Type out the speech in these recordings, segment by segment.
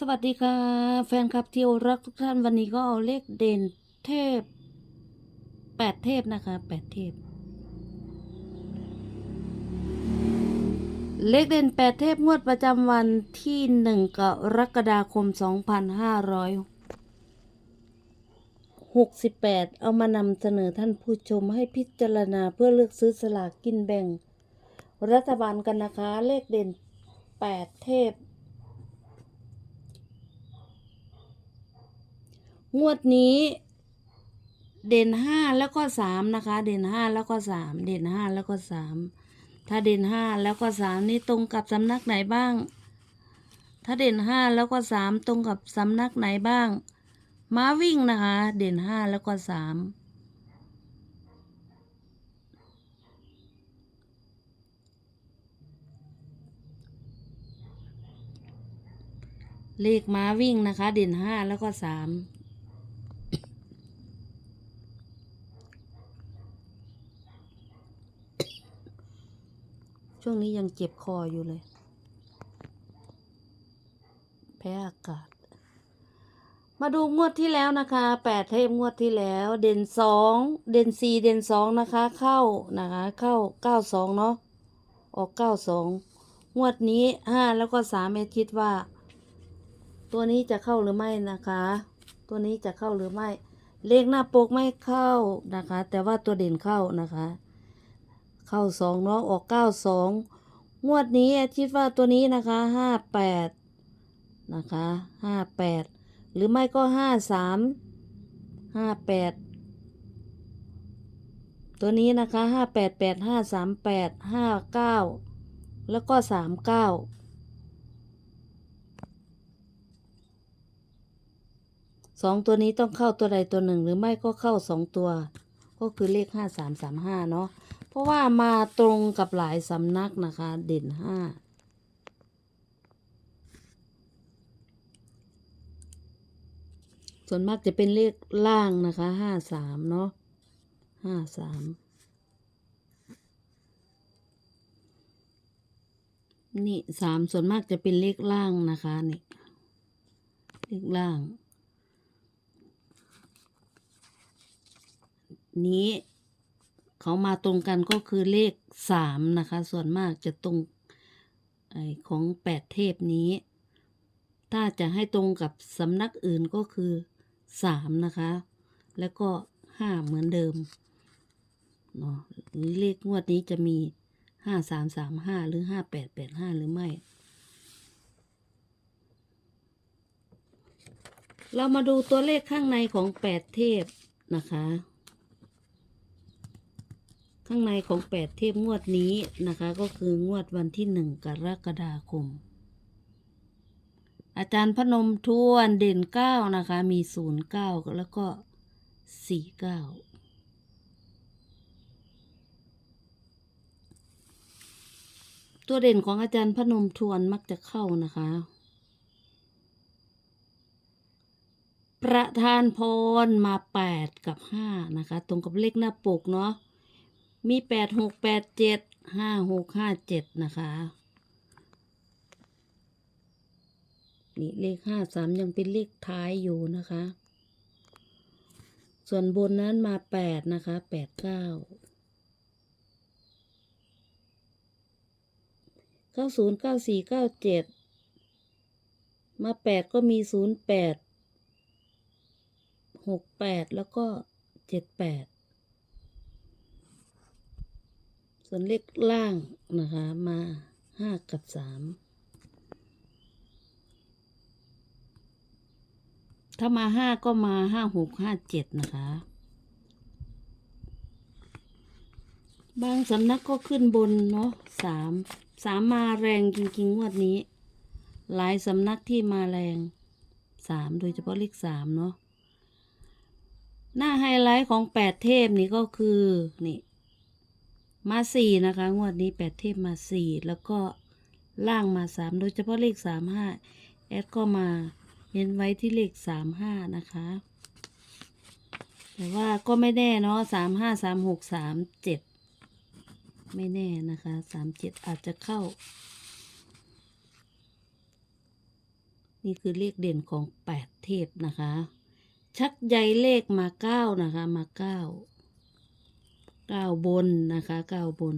สวัสดีค่ะ แฟนคลับที่รักทุกท่านวันนี้ก็เอาเลขเด่นเทพแปดเทพนะคะแปดเทพ เลขเด่นแปดเทพงวดประจำวันที่หนึ่งกรกฎาคมสองพันห้าร้อยหกสิบแปดเอามานำเสนอท่านผู้ชมให้พิจารณาเพื่อเลือกซื้อสลากกินแบ่ง รัฐบาลกันนะคะ เลขเด่นแปดเทพ งวดนี้ เด่นห้าแล้วก็สามนะคะ เด่นห้าแล้วก็สามเด่นห้าแล้วก็สามถ้าเด่นห้าแล้วก็สามนี่ตรงกับสำนักไหนบ้าง ถ้าเด่นห้าแล้วก็สามตรงกับสำนักไหนบ้าง ม้าวิ่งนะคะ เด่นห้าแล้วก็สามเลขม้าวิ่งนะคะ เด่นห้าแล้วก็สาม ช่วงนี้ยังเจ็บคออยู่เลย แพ้อากาศ มาดูงวดที่แล้วนะคะแปดเทพงวดที่แล้ว เด่นสองเด่นสี่เด่นสองนะคะ เข้านะคะ เข้าเก้าสองเนาะออกเก้าสองงวดนี้ห้าแล้วก็สามเมคิดว่า ตัวนี้จะเข้าหรือไม่นะคะ ตัวนี้จะเข้าหรือไม่ เลขหน้าปกไม่เข้านะคะ แต่ว่าตัวเด่นเข้านะคะ เข้าสองเนาะออกเก้าสองงวดนี้คิดว่าตัวนี้นะคะห้าแปดนะคะห้าแปดหรือไม่ก็ห้าสามห้าแปดตัวนี้นะคะห้าแปดแปดห้าสามแปดห้าเก้าแล้วก็สามเก้าสองตัวนี้ต้องเข้าตัวใดตัวหนึ่ง หรือไม่ก็เข้าสองตัว ก็คือเลขห้าสามสามห้าเนาะ ราะว่ามาตรงกับหลายสำนักนะคะ เด่นห้าส่วนมากจะเป็นเลขล่างนะคะห้าสามเนาะห้าสามนี่สามส่วนมากจะเป็นเลขล่างนะคะนี่เลขล่าง นี้ เขามาตรงกันก็คือเลขสามนะคะ ส่วนมากจะตรงอของแปดเทพนี้ ถ้าจะให้ตรงกับสำนักอื่นก็คือสามนะคะ แล้วก็ห้าเหมือนเดิมเนาะเลขงวดนี้จะมีห้าสามสามห้าหรือห้าแปดแปดห้าหรือไม่ เรามาดูตัวเลขข้างในของแปดเทพนะคะ ข้างในของแปดเทพงวดนี้นะคะ ก็คืองวดวันที่หนึ่งกรกฎาคม อาจารย์พนมทวนเด่นเก้านะคะ มีศูนย์เก้าแล้วก็สี่เก้าตัวเด่นของอาจารย์พนมทวนมักจะเข้านะคะ ประธานพรมาแปดกับห้านะคะ ตรงกับเลขหน้าปกเนาะ มีแปดหกแปดเจ็ดห้าหกห้าเจ็ดนะคะ นี่เลขห้าสามยังเป็นเลขท้ายอยู่นะคะ ส่วนบนนั้นมาแปดนะคะแปดเก้าเก้าศูนย์เก้าสี่เก้าเจ็ดมาแปดก็มีศูนย์แปดหกแปดแล้วก็เจ็ดแปด ส่ วนเลขล่างนะคะมาห้ากับสามถ้ามาห้าก็มาห้าหกห้าเจ็ดนะคะ บางสำนักก็ขึ้นบนเนาะสามสามมาแรงจริงๆงวดนี้ หลายสำนักที่มาแรงสามโดยเฉพาะเลขสามเนาะหน้าไฮไลท์ของแปดเทพนี่ก็คือ นี่ มาสี่นะคะ งวดนี้แปดเทพมาสี่แล้วก็ล่างมาสามโดยเฉพาะเลขสามห้าแอดก็มาเน้นไว้ที่เลขสามห้านะคะ แต่ว่าก็ไม่แน่เนาะสามห้าสามหกสามเจ็ดไม่แน่นะคะสามเจ็ดอาจจะเข้า นี่คือเลขเด่นของแปดเทพนะคะ ชักใยเลขมาเก้านะคะมาเก้า เก้าบนนะคะเก้าบน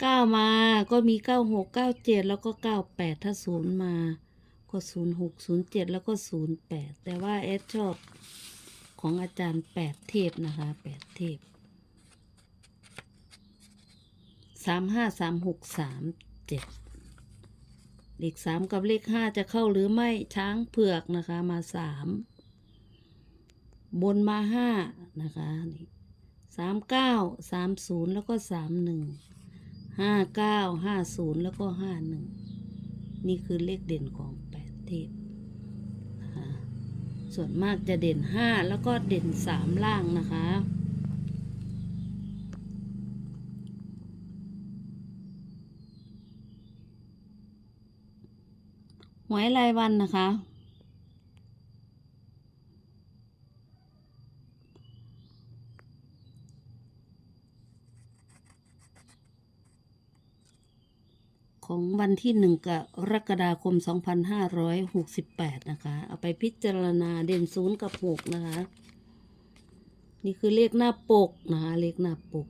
เก้ามาก็มีเก้าหกเก้าเจ็ดแล้วก็เก้าแปดถ้าศูนย์มาก็ศูนย์หกศูนย์เจ็ดแล้วก็ศูนย์แปดแต่ว่าเอสชอบของอาจารย์แปดเทพนะคะแปดเทพสามห้าสามหกสามเจ็ดเลขสามกับเลขห้าจะเข้าหรือไม่ช้างเผือกนะคะมาสามบนมาห้านะคะนี่ สามเก้าสามศูนย์แล้วก็สามหนึ่งห้าเก้าห้าศูนย์แล้วก็ห้าหนึ่งนี่คือเลขเด่นของแปดเทพนะคะส่วนมากจะเด่นห้าแล้วก็เด่นสามล่างนะคะหวยรายวันนะคะ ของวันที่หนึ่งกรกฎาคม 2568 นะคะ เอาไปพิจารณาเด่นศูนย์กับหกนะคะ นี่คือเลขหน้าปกนะคะ เลขหน้าปก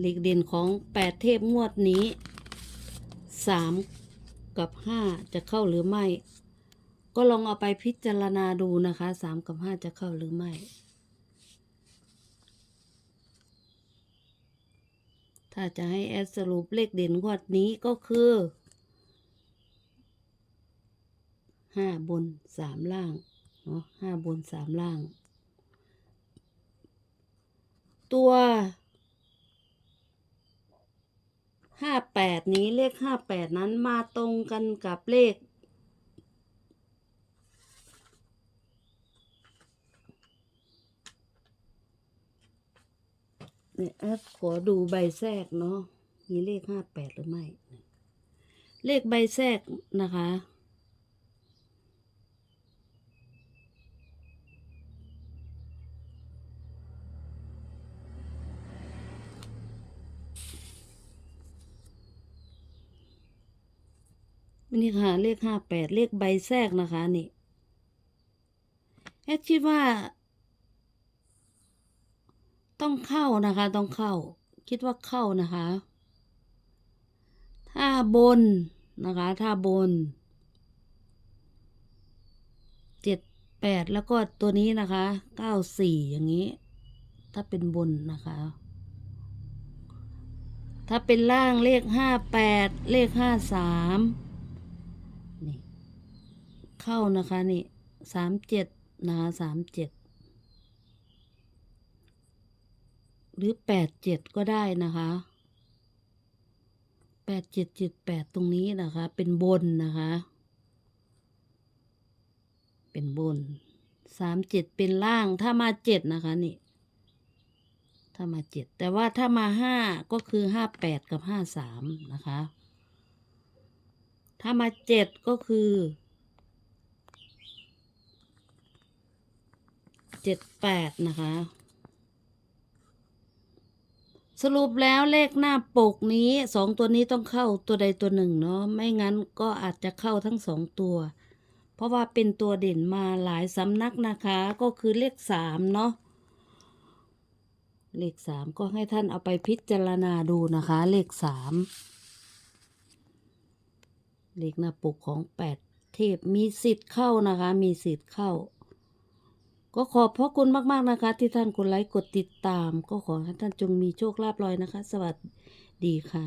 เลขเด่นของแปดเทพงวดนี้สามกับห้าจะเข้าหรือไม่ ก็ลองเอาไปพิจารณาดูนะคะสามกับห้าจะเข้าหรือไม่ ถ้าจะให้แอดสรุปเลขเด่นงวดนี้ก็คือห้าบนสามล่างเนาะห้าบนสามล่าง ตัวห้าแปดนี้เลขห้าแปดนั้นมาตรงกันกับเลข เนี่ยแอดขอดูใบแทรกเนาะมีเลขห้าแปดหรือไม่ เลขใบแทรกนะคะ นี่ค่ะ เลขห้าแปดเลขใบแทรกนะคะนี่แอดคิดว่า ต้องเข้านะคะ ต้องเข้า คิดว่าเข้านะคะ ถ้าบนนะคะ ถ้าบนเจ็ดแปดแล้วก็ตัวนี้นะคะเก้าสี่อย่างนี้ ถ้าเป็นบนนะคะ ถ้าเป็นล่างเลขห้าแปดเลขห้าสามนี่เข้านะคะนี่สามเจ็ดนะคะสามเจ็ด หรือแปดเจ็ดก็ได้นะคะแปดเจ็ดเจ็ดแปดตรงนี้นะคะ เป็นบนนะคะ เป็นบนสามเจ็ดเป็นล่างถ้ามาเจ็ดนะคะนี่ถ้ามาเจ็ดแต่ว่าถ้ามาห้าก็คือห้าแปดกับห้าสามนะคะ ถ้ามาเจ็ดก็คือเจ็ดแปดนะคะ สรุปแล้วเลขหน้าปกนี้สองตัวนี้ต้องเข้าตัวใดตัวหนึ่งเนาะไม่งั้นก็อาจจะเข้าทั้งสองตัว เพราะว่าเป็นตัวเด่นมาหลายสำนักนะคะ ก็คือเลขสามเนาะเลขสามก็ให้ท่านเอาไปพิจารณาดูนะคะ เลขสามเลขหน้าปกของแปดเทพมีสิทธิ์เข้านะคะ มีสิทธิ์เข้า ก็ขอบพระคุณมาก ๆ นะคะ ที่ท่านกดไลค์กดติดตาม ก็ขอให้ท่านจงมีโชคลาภลอยนะคะ สวัสดีค่ะ